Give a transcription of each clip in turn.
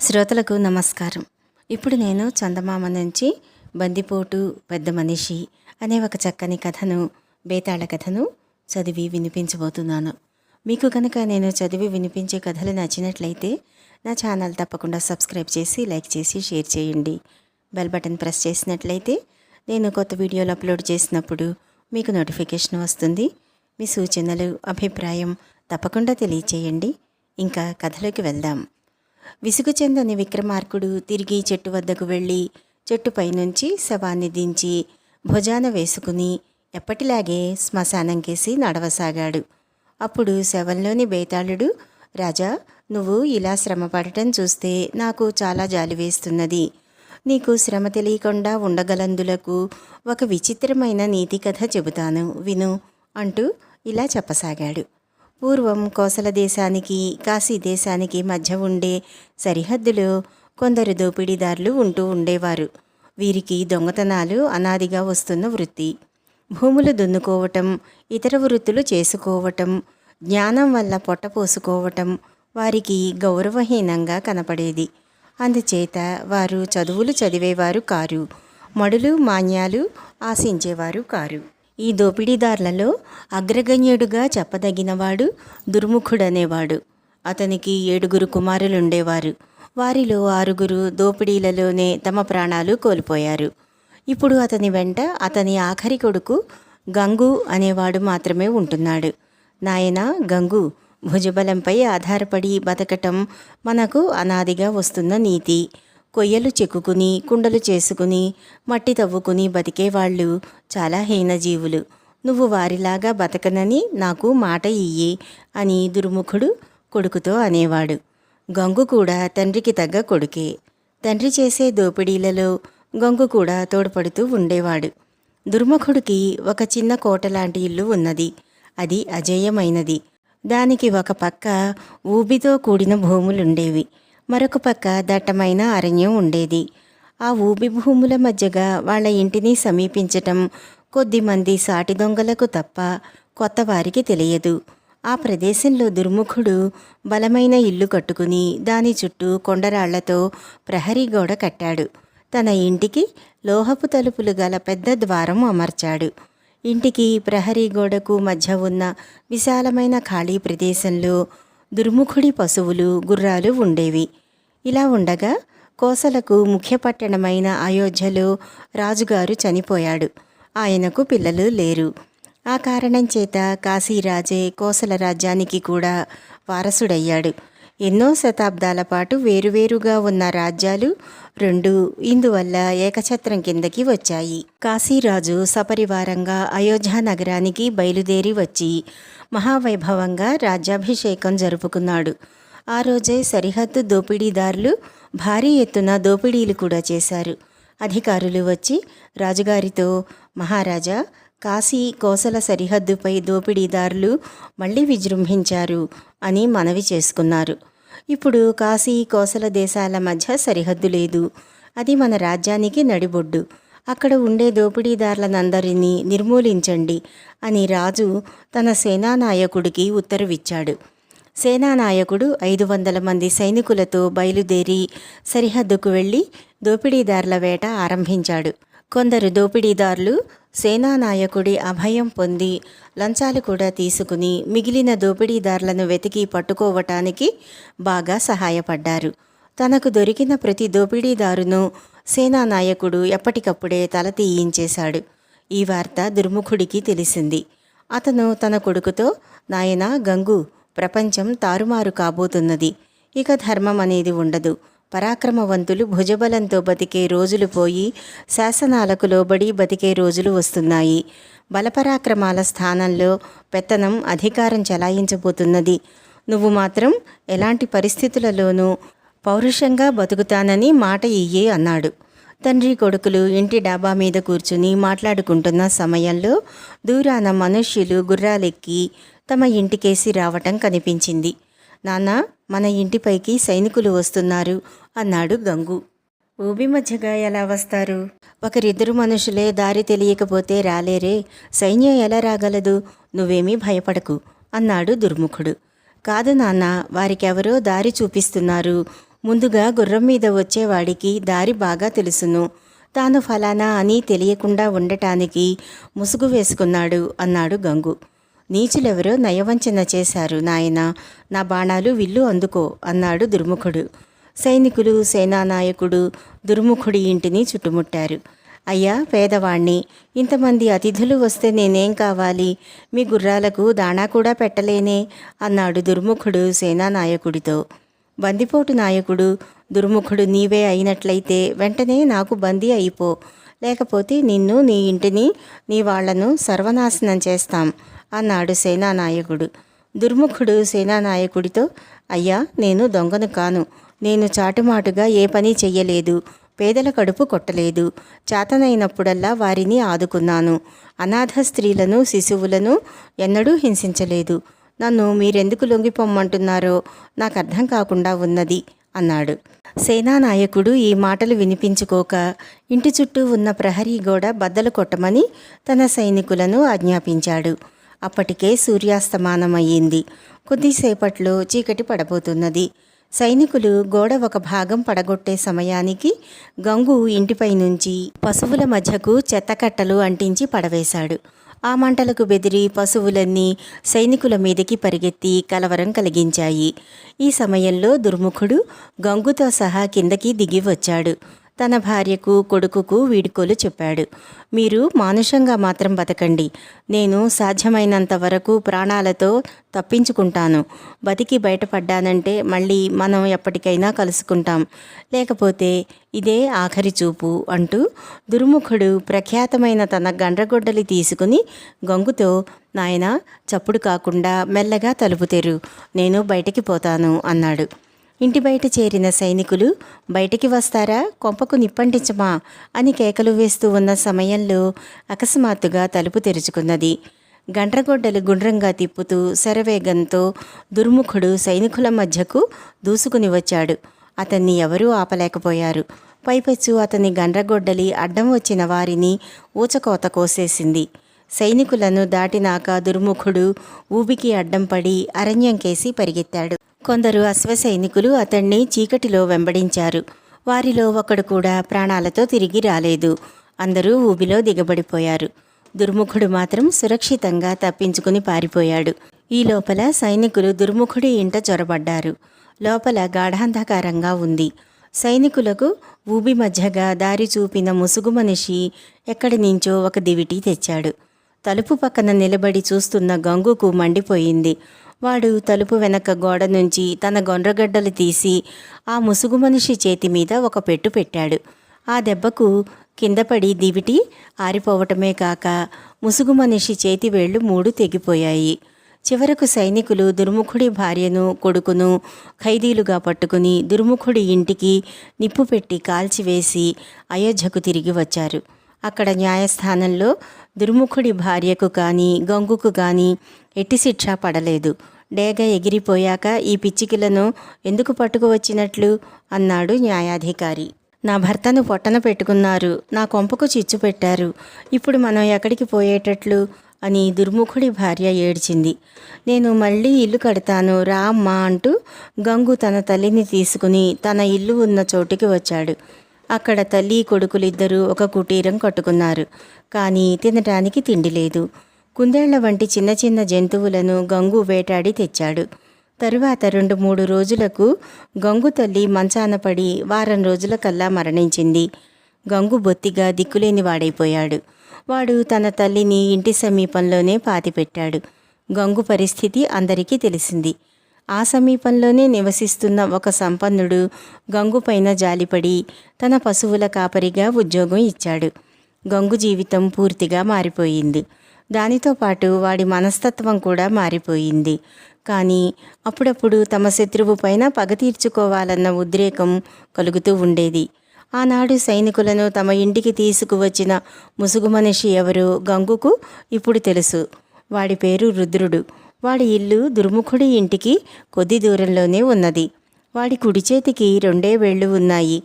శ్రోతలకు నమస్కారం. ఇప్పుడు నేను చందమామ నుంచి బందిపోటు పెద్ద మనిషి అనే ఒక చక్కని కథను బేతాళ కథను చదివి వినిపించబోతున్నాను. మీకు కనుక నేను చదివి వినిపించే కథలు నచ్చినట్లయితే నా ఛానల్ తప్పకుండా సబ్స్క్రైబ్ చేసి లైక్ చేసి షేర్ చేయండి. బెల్ బటన్ ప్రెస్ చేసినట్లయితే నేను కొత్త వీడియోలు అప్లోడ్ చేసినప్పుడు మీకు నోటిఫికేషన్ వస్తుంది. మీ సూచనలు అభిప్రాయం తప్పకుండా తెలియచేయండి. ఇంకా కథలోకి వెళ్దాం. విసుగు చెందని విక్రమార్కుడు తిరిగి చెట్టు వద్దకు వెళ్ళి చెట్టుపై నుంచి శవాన్ని దించి భుజాన వేసుకుని ఎప్పటిలాగే శ్మశానంకేసి నడవసాగాడు. అప్పుడు శవంలోని బేతాళుడు రాజా నువ్వు ఇలా శ్రమ పడటం చూస్తే నాకు చాలా జాలి వేస్తున్నది. నీకు శ్రమ తెలియకుండా ఉండగలందులకు ఒక విచిత్రమైన నీతి కథ చెబుతాను విను అంటూ ఇలా చెప్పసాగాడు. పూర్వం కోసల దేశానికి కాశీ దేశానికి మధ్య ఉండే సరిహద్దులో కొందరు దోపిడీదారులు ఉంటూ ఉండేవారు. వీరికి దొంగతనాలు అనాదిగా వస్తున్న వృత్తి. భూములు దున్నుకోవటం ఇతర వృత్తులు చేసుకోవటం జ్ఞానం వల్ల పొట్ట పోసుకోవటం వారికి గౌరవహీనంగా కనపడేది. అందుచేత వారు చదువులు చదివేవారు కారు మడులు మాన్యాలు ఆశించేవారు కారు. ఈ దోపిడీదారులలో అగ్రగణ్యుడుగా చెప్పదగినవాడు దుర్ముఖుడనేవాడు. అతనికి ఏడుగురు కుమారులుండేవారు. వారిలో ఆరుగురు దోపిడీలలోనే తమ ప్రాణాలు కోల్పోయారు. ఇప్పుడు అతని వెంట అతని ఆఖరి కొడుకు గంగు అనేవాడు మాత్రమే ఉంటున్నాడు. నాయన గంగు భుజబలంపై ఆధారపడి బతకటం మనకు అనాదిగా వస్తున్న నీతి. కొయ్యలు చెక్కుకుని కుండలు చేసుకుని మట్టి తవ్వుకుని బతికేవాళ్ళు చాలా హీనజీవులు. నువ్వు వారిలాగా బతకనని నాకు మాట ఇయ్యి అని దుర్ముఖుడు కొడుకుతో అనేవాడు. గంగు కూడా తండ్రికి తగ్గ కొడుకే. తండ్రి చేసే దోపిడీలలో గంగు కూడా తోడ్పడుతూ ఉండేవాడు. దుర్ముఖుడికి ఒక చిన్న కోట లాంటి ఇల్లు ఉన్నది. అది అజేయమైనది. దానికి ఒక పక్క ఊబితో కూడిన భూములుండేవి. మరొక పక్క దట్టమైన అరణ్యం ఉండేది. ఆ ఊబి భూముల మధ్యగా వాళ్ళ ఇంటిని సమీపించటం కొద్దిమంది సాటి దొంగలకు తప్ప కొత్త వారికి తెలియదు. ఆ ప్రదేశంలో దుర్ముఖుడు బలమైన ఇల్లు కట్టుకుని దాని చుట్టూ కొండరాళ్ళతో ప్రహరీ గోడ కట్టాడు. తన ఇంటికి లోహపు తలుపులు గల పెద్ద ద్వారం అమర్చాడు. ఇంటికి ప్రహరీ గోడకు మధ్య ఉన్న విశాలమైన ఖాళీ ప్రదేశంలో దుర్ముఖుడి పశువులు గుర్రాలు ఉండేవి. ఇలా ఉండగా కోసలకు ముఖ్య పట్టణమైన అయోధ్యలో రాజుగారు చనిపోయాడు. ఆయనకు పిల్లలు లేరు. ఆ కారణం చేత కాశీరాజే కోసల రాజ్యానికి కూడా వారసుడయ్యాడు. ఎన్నో శతాబ్దాల పాటు వేరువేరుగా ఉన్న రాజ్యాలు రెండు ఇందువల్ల ఏకఛత్రం కిందకి వచ్చాయి. కాశీరాజు సపరివారంగా అయోధ్య నగరానికి బయలుదేరి వచ్చి మహావైభవంగా రాజ్యాభిషేకం జరుపుకున్నాడు. ఆ రోజే సరిహద్దు దోపిడీదారులు భారీ ఎత్తున దోపిడీలు కూడా చేశారు. అధికారులు వచ్చి రాజుగారితో మహారాజా కాశీ కోసల సరిహద్దుపై దోపిడీదారులు మళ్ళీ విజృంభించారు అని మనవి చేసుకున్నారు. ఇప్పుడు కాశీ కోసల దేశాల మధ్య సరిహద్దు లేదు. అది మన రాజ్యానికి నడిబొడ్డు. అక్కడ ఉండే దోపిడీదారులనందరినీ నిర్మూలించండి అని రాజు తన సేనానాయకుడికి ఉత్తర్విచ్చాడు. సేనానాయకుడు ఐదు వందల మంది సైనికులతో బయలుదేరి సరిహద్దుకు వెళ్ళి దోపిడీదారుల వేట ఆరంభించాడు. కొందరు దోపిడీదారులు సేనానాయకుడి అభయం పొంది లంచాలు కూడా తీసుకుని మిగిలిన దోపిడీదారులను వెతికి పట్టుకోవటానికి బాగా సహాయపడ్డారు. తనకు దొరికిన ప్రతి దోపిడీదారును సేనానాయకుడు ఎప్పటికప్పుడే తల తీయించేశాడు. ఈ వార్త దుర్ముఖుడికి తెలిసింది. అతను తన కొడుకుతో నాయనా గంగు ప్రపంచం తారుమారు కాబోతున్నది. ఇక ధర్మం అనేది ఉండదు. పరాక్రమవంతులు భుజబలంతో బతికే రోజులు పోయి శాసనాలకు లోబడి బతికే రోజులు వస్తున్నాయి. బలపరాక్రమాల స్థానంలో పెత్తనం అధికారం చెలాయించబోతున్నది. నువ్వు మాత్రం ఎలాంటి పరిస్థితులలోనూ పౌరుషంగా బతుకుతానని మాట ఇయ్యే అన్నాడు. తండ్రి కొడుకులు ఇంటి డాబా మీద కూర్చుని మాట్లాడుకుంటున్న సమయంలో దూరాన మనుష్యులు గుర్రాలెక్కి తమ ఇంటికేసి రావటం కనిపించింది. నాన్న మన ఇంటిపైకి సైనికులు వస్తున్నారు అన్నాడు గంగు. ఊబి మధ్యగా ఎలా వస్తారు? ఒకరిద్దరు మనుషులే దారి తెలియకపోతే రాలేరే. సైన్యం ఎలా రాగలదు? నువ్వేమీ భయపడకు అన్నాడు దుర్ముఖుడు. కాదు నాన్న వారికెవరో దారి చూపిస్తున్నారు. ముందుగా గుర్రం మీద వచ్చేవాడికి దారి బాగా తెలుసును. తాను ఫలానా అని తెలియకుండా ఉండటానికి ముసుగు వేసుకున్నాడు అన్నాడు గంగు. నీచులెవరో నయవంచన చేశారు నాయన. నా బాణాలు విల్లు అందుకో అన్నాడు దుర్ముఖుడు. సైనికులు సేనానాయకుడు దుర్ముఖుడి ఇంటిని చుట్టుముట్టారు. అయ్యా పేదవాణ్ణి ఇంతమంది అతిథులు వస్తే నేనేం కావాలి? మీ గుర్రాలకు దాణా కూడా పెట్టలేనే? అన్నాడు దుర్ముఖుడు సేనానాయకుడితో. బందిపోటు నాయకుడు దుర్ముఖుడు నీవే అయినట్లయితే వెంటనే నాకు బందీ అయిపో. లేకపోతే నిన్ను నీ ఇంటిని నీ వాళ్ళను సర్వనాశనం చేస్తాం. అన్నాడు సేనానాయకుడు. దుర్ముఖుడు సేనానాయకుడితో అయ్యా నేను దొంగను కాను. నేను చాటుమాటుగా ఏ పని చెయ్యలేదు. పేదల కడుపు కొట్టలేదు. చేతనైనప్పుడల్లా వారిని ఆదుకున్నాను. అనాథ స్త్రీలను శిశువులను ఎన్నడూ హింసించలేదు. నన్ను మీరెందుకు లొంగిపోమ్మంటున్నారో నాకు అర్థం కాకుండా ఉన్నది అన్నాడు. సేనానాయకుడు ఈ మాటలు వినిపించుకోక ఇంటి చుట్టూ ఉన్న ప్రహరీ గోడ బద్దలు కొట్టమని తన సైనికులను ఆజ్ఞాపించాడు. అప్పటికే సూర్యాస్తమానమయ్యింది. కొద్దిసేపట్లో చీకటి పడబోతున్నది. సైనికులు గోడ ఒక భాగం పడగొట్టే సమయానికి గంగు ఇంటిపై నుంచి పశువుల మధ్యకు చెత్తకట్టలు అంటించి పడవేశాడు. ఆ మంటలకు బెదిరి పశువులన్నీ సైనికుల మీదకి పరిగెత్తి కలవరం కలిగించాయి. ఈ సమయంలో దుర్ముఖుడు గంగుతో సహా కిందకి దిగి వచ్చాడు. తన భార్యకు కొడుకుకు వీడుకోలు చెప్పాడు. మీరు మానుషంగా మాత్రం బతకండి. నేను సాధ్యమైనంత వరకు ప్రాణాలతో తప్పించుకుంటాను. బతికి బయటపడ్డానంటే మళ్ళీ మనం ఎప్పటికైనా కలుసుకుంటాం. లేకపోతే ఇదే ఆఖరి చూపు అంటూ దుర్ముఖుడు ప్రఖ్యాతమైన తన గండ్రగొడ్డలి తీసుకుని గొంగుతో నాయన చప్పుడు కాకుండా మెల్లగా తలుపు తెరు. నేను బయటికి పోతాను అన్నాడు. ఇంటి బయట చేరిన సైనికులు బయటికి వస్తారా? కొంపకు నిప్పంటించమా? అని కేకలు వేస్తూ ఉన్న సమయంలో అకస్మాత్తుగా తలుపు తెరుచుకున్నది. గండ్రగొడ్డలు గుండ్రంగా తిప్పుతూ శరవేగంతో దుర్ముఖుడు సైనికుల మధ్యకు దూసుకుని వచ్చాడు. అతన్ని ఎవరూ ఆపలేకపోయారు. పైపెచ్చు అతని గండ్రగొడ్డలి అడ్డం వచ్చిన వారిని ఊచకోత కోసేసింది. సైనికులను దాటినాక దుర్ముఖుడు ఊబికి అడ్డం పడి అరణ్యం కేసి పరిగెత్తాడు. కొందరు అశ్వసైనికులు అతన్ని చీకటిలో వెంబడించారు. వారిలో ఒకడు కూడా ప్రాణాలతో తిరిగి రాలేదు. అందరూ ఊబిలో దిగబడిపోయారు. దుర్ముఖుడు మాత్రం సురక్షితంగా తప్పించుకుని పారిపోయాడు. ఈ లోపల సైనికులు దుర్ముఖుడి ఇంట చొరబడ్డారు. లోపల గాఢాంధకారంగా ఉంది. సైనికులకు ఊబి మధ్యగా దారి చూపిన ముసుగు మనిషి ఎక్కడి నుంచో ఒక దివిటి తెచ్చాడు. తలుపు పక్కన నిలబడి చూస్తున్న గంగుకు మండిపోయింది. వాడు తలుపు వెనక గోడ నుంచి తన గొండ్రగడ్డలు తీసి ఆ ముసుగు మనిషి చేతి మీద ఒక పెట్టు పెట్టాడు. ఆ దెబ్బకు కిందపడి దివిటి ఆరిపోవటమే కాక ముసుగు మనిషి చేతి వేళ్ళు మూడు తెగిపోయాయి. చివరకు సైనికులు దుర్ముఖుడి భార్యను కొడుకును ఖైదీలుగా పట్టుకుని దుర్ముఖుడి ఇంటికి నిప్పు పెట్టి కాల్చివేసి అయోధ్యకు తిరిగి వచ్చారు. అక్కడ న్యాయస్థానంలో దుర్ముఖుడి భార్యకు కానీ గంగుకు కానీ ఎట్టి శిక్ష పడలేదు. డేగ ఎగిరిపోయాక ఈ పిచ్చికిలను ఎందుకు పట్టుకువచ్చినట్లు? అన్నాడు న్యాయాధికారి. నా భర్తను పొట్టన పెట్టుకున్నారు. నా కొంపకు చిచ్చు పెట్టారు. ఇప్పుడు మనం ఎక్కడికి పోయేటట్లు? అని దుర్ముఖుడి భార్య ఏడ్చింది. నేను మళ్ళీ ఇల్లు కడతాను రామ్మా అంటూ గంగు తన తల్లిని తీసుకుని తన ఇల్లు ఉన్న చోటుకి వచ్చాడు. అక్కడ తల్లి కొడుకులిద్దరూ ఒక కుటీరం కట్టుకున్నారు. కానీ తినటానికి తిండి లేదు. కుందేళ్ళ వంటి చిన్న చిన్న జంతువులను గంగు వేటాడి తెచ్చాడు. తరువాత రెండు మూడు రోజులకు గంగు తల్లి మంచాన పడి వారం రోజుల కల్లా మరణించింది. గంగు బొత్తిగా దిక్కులేని వాడైపోయాడు. వాడు తన తల్లిని ఇంటి సమీపంలోనే పాతిపెట్టాడు. గంగు పరిస్థితి అందరికీ తెలిసింది. ఆ సమీపంలోనే నివసిస్తున్న ఒక సంపన్నుడు గంగు పైన జాలిపడి తన పశువుల కాపరిగా ఉద్యోగం ఇచ్చాడు. గంగు జీవితం పూర్తిగా మారిపోయింది. దానితో పాటు వాడి మనస్తత్వం కూడా మారిపోయింది. కానీ అప్పుడప్పుడు తమ శత్రువు పైన పగ తీర్చుకోవాలన్న ఉద్రేకం కలుగుతూ ఉండేది. ఆనాడు సైనికులను తమ ఇంటికి తీసుకువచ్చిన ముసుగు మనిషి ఎవరో గంగుకు ఇప్పుడు తెలుసు. వాడి పేరు రుద్రుడు. వాడి ఇల్లు దుర్ముఖుడి ఇంటికి కొద్ది దూరంలోనే ఉన్నది. వాడి కుడి చేతికి రెండే వేళ్ళు ఉన్నాయి.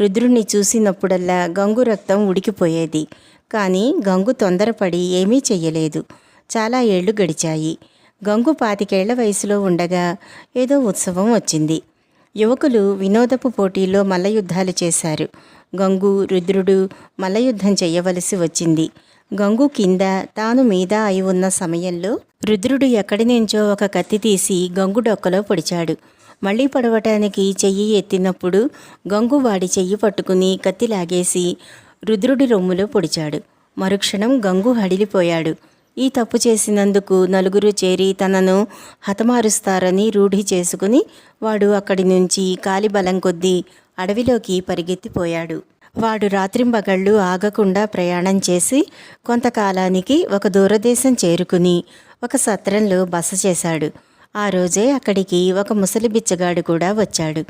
రుద్రుణ్ణి చూసినప్పుడల్లా గంగు రక్తం ఉడికిపోయేది. కానీ గంగు తొందరపడి ఏమీ చెయ్యలేదు. చాలా ఏళ్ళు గడిచాయి. గంగు పాతికేళ్ళ వయసులో ఉండగా ఏదో ఉత్సవం వచ్చింది. యువకులు వినోదపు పోటీలో మల్లయుద్ధాలు చేశారు. గంగు రుద్రుడు మల్లయుద్ధం చేయవలసి వచ్చింది. గంగు కింద తాను మీద అయి ఉన్న సమయంలో రుద్రుడు ఎక్కడి నుంచో ఒక కత్తి తీసి గంగు డొక్కలో పొడిచాడు. మళ్ళీ పడవటానికి చెయ్యి ఎత్తినప్పుడు గంగు వాడి చెయ్యి పట్టుకుని కత్తి లాగేసి రుద్రుడి రొమ్ములో పొడిచాడు. మరుక్షణం గంగు హడిలిపోయాడు. ఈ తప్పు చేసినందుకు నలుగురు చేరి తనను హతమారుస్తారని రూఢి చేసుకుని వాడు అక్కడి నుంచి కాలి బలం కొద్దీ అడవిలోకి పరిగెత్తిపోయాడు. వాడు రాత్రింబగళ్ళు ఆగకుండా ప్రయాణం చేసి కొంతకాలానికి ఒక దూరదేశం చేరుకుని ఒక సత్రంలో బస చేశాడు. ఆ రోజే అక్కడికి ఒక ముసలి బిచ్చగాడు కూడా వచ్చాడు.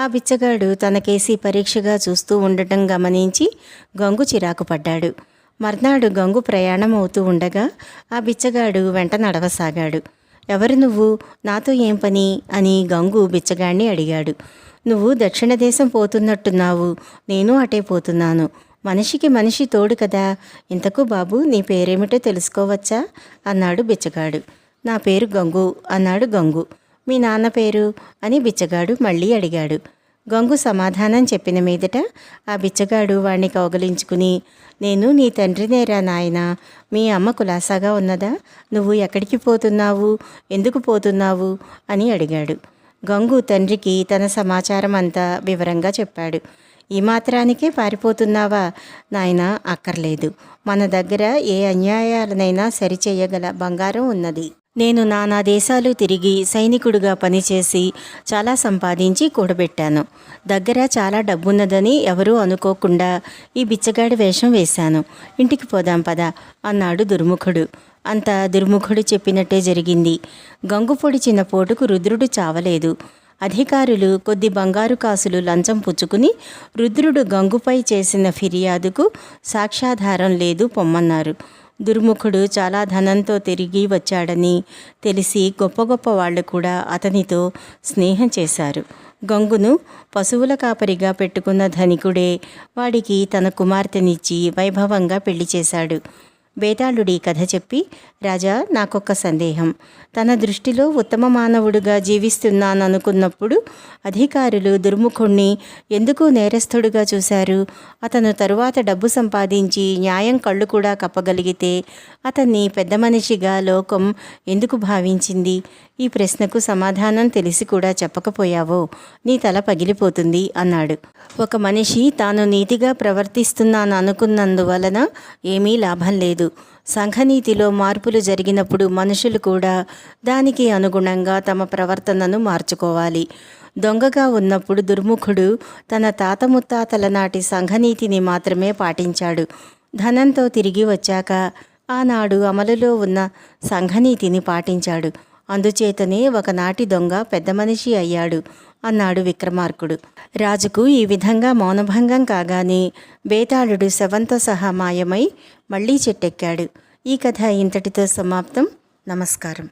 ఆ బిచ్చగాడు తనకేసి పరీక్షగా చూస్తూ ఉండటం గమనించి గంగు చిరాకు పడ్డాడు. మర్నాడు గంగు ప్రయాణం అవుతూ ఉండగా ఆ బిచ్చగాడు వెంట నడవసాగాడు. ఎవరు నువ్వు? నాతో ఏం పని? అని గంగు బిచ్చగాడిని అడిగాడు. నువ్వు దక్షిణ దేశం పోతున్నట్టున్నావు. నేను అటే పోతున్నాను. మనిషికి మనిషి తోడు కదా. ఇంతకు బాబు నీ పేరేమిటో తెలుసుకోవచ్చా? అన్నాడు బిచ్చగాడు. నా పేరు గంగు అన్నాడు గంగు. మీ నాన్న పేరు? అని బిచ్చగాడు మళ్ళీ అడిగాడు. గంగు సమాధానం చెప్పిన మీదట ఆ బిచ్చగాడు వాణ్ణి కౌగలించుకుని నేను నీ తండ్రినేరా నాయన. మీ అమ్మ కులాసాగా ఉన్నదా? నువ్వు ఎక్కడికి పోతున్నావు? ఎందుకు పోతున్నావు? అని అడిగాడు. గంగు తండ్రికి తన సమాచారం అంతా వివరంగా చెప్పాడు. ఈ మాత్రానికే పారిపోతున్నావా? నాయన అక్కర్లేదు. మన దగ్గర ఏ అన్యాయాలనైనా సరిచేయగల బంగారం ఉన్నది. నేను నానా దేశాలు తిరిగి సైనికుడిగా పనిచేసి చాలా సంపాదించి కూడబెట్టాను. దగ్గర చాలా డబ్బున్నదని ఎవరూ అనుకోకుండా ఈ బిచ్చగాడి వేషం వేశాను. ఇంటికి పోదాం పద అన్నాడు దుర్ముఖుడు. అంత దుర్ముఖుడు చెప్పినట్టే జరిగింది. గంగు పొడిచిన పోటుకు రుద్రుడు చావలేదు. అధికారులు కొద్ది బంగారు కాసులు లంచం పుచ్చుకుని రుద్రుడు గంగుపై చేసిన ఫిర్యాదుకు సాక్ష్యాధారం లేదు పొమ్మన్నారు. దుర్ముఖుడు చాలా ధనంతో తిరిగి వచ్చాడని తెలిసి గొప్ప గొప్ప వాళ్ళు కూడా అతనితో స్నేహం చేశారు. గంగును పశువుల కాపరిగా పెట్టుకున్న ధనికుడే వాడికి తన కుమార్తెనిచ్చి వైభవంగా పెళ్ళి చేశాడు. బేతాళుడి కథ చెప్పి రాజా నాకొక్క సందేహం. తన దృష్టిలో ఉత్తమ మానవుడుగా జీవిస్తున్నాననుకున్నప్పుడు అధికారులు దుర్ముఖుణ్ణి ఎందుకు నేరస్తుడుగా చూశారు? అతను తరువాత డబ్బు సంపాదించి న్యాయం కళ్ళు కూడా కప్పగలిగితే అతన్ని పెద్ద మనిషిగా లోకం ఎందుకు భావించింది? ఈ ప్రశ్నకు సమాధానం తెలిసి కూడా చెప్పకపోయావో. నీ తల పగిలిపోతుంది అన్నాడు. ఒక మనిషి తాను నీతిగా ప్రవర్తిస్తున్నాను అనుకున్నందువలన ఏమీ లాభం లేదు. సంఘనీతిలో మార్పులు జరిగినప్పుడు మనుషులు కూడా దానికి అనుగుణంగా తమ ప్రవర్తనను మార్చుకోవాలి. దొంగగా ఉన్నప్పుడు దుర్ముఖుడు తన తాత ముత్తాతల నాటి సంఘనీతిని మాత్రమే పాటించాడు. ధనంతో తిరిగి వచ్చాక ఆనాడు అమలులో ఉన్న సంఘనీతిని పాటించాడు. అందుచేతనే ఒకనాటి దొంగ పెద్ద మనిషి అయ్యాడు అన్నాడు విక్రమార్కుడు. రాజుకు ఈ విధంగా మౌనభంగం కాగానే బేతాళుడు శవంతో సహా మాయమై మళ్ళీ చెట్టెక్కాడు. ఈ కథ ఇంతటితో సమాప్తం. నమస్కారం.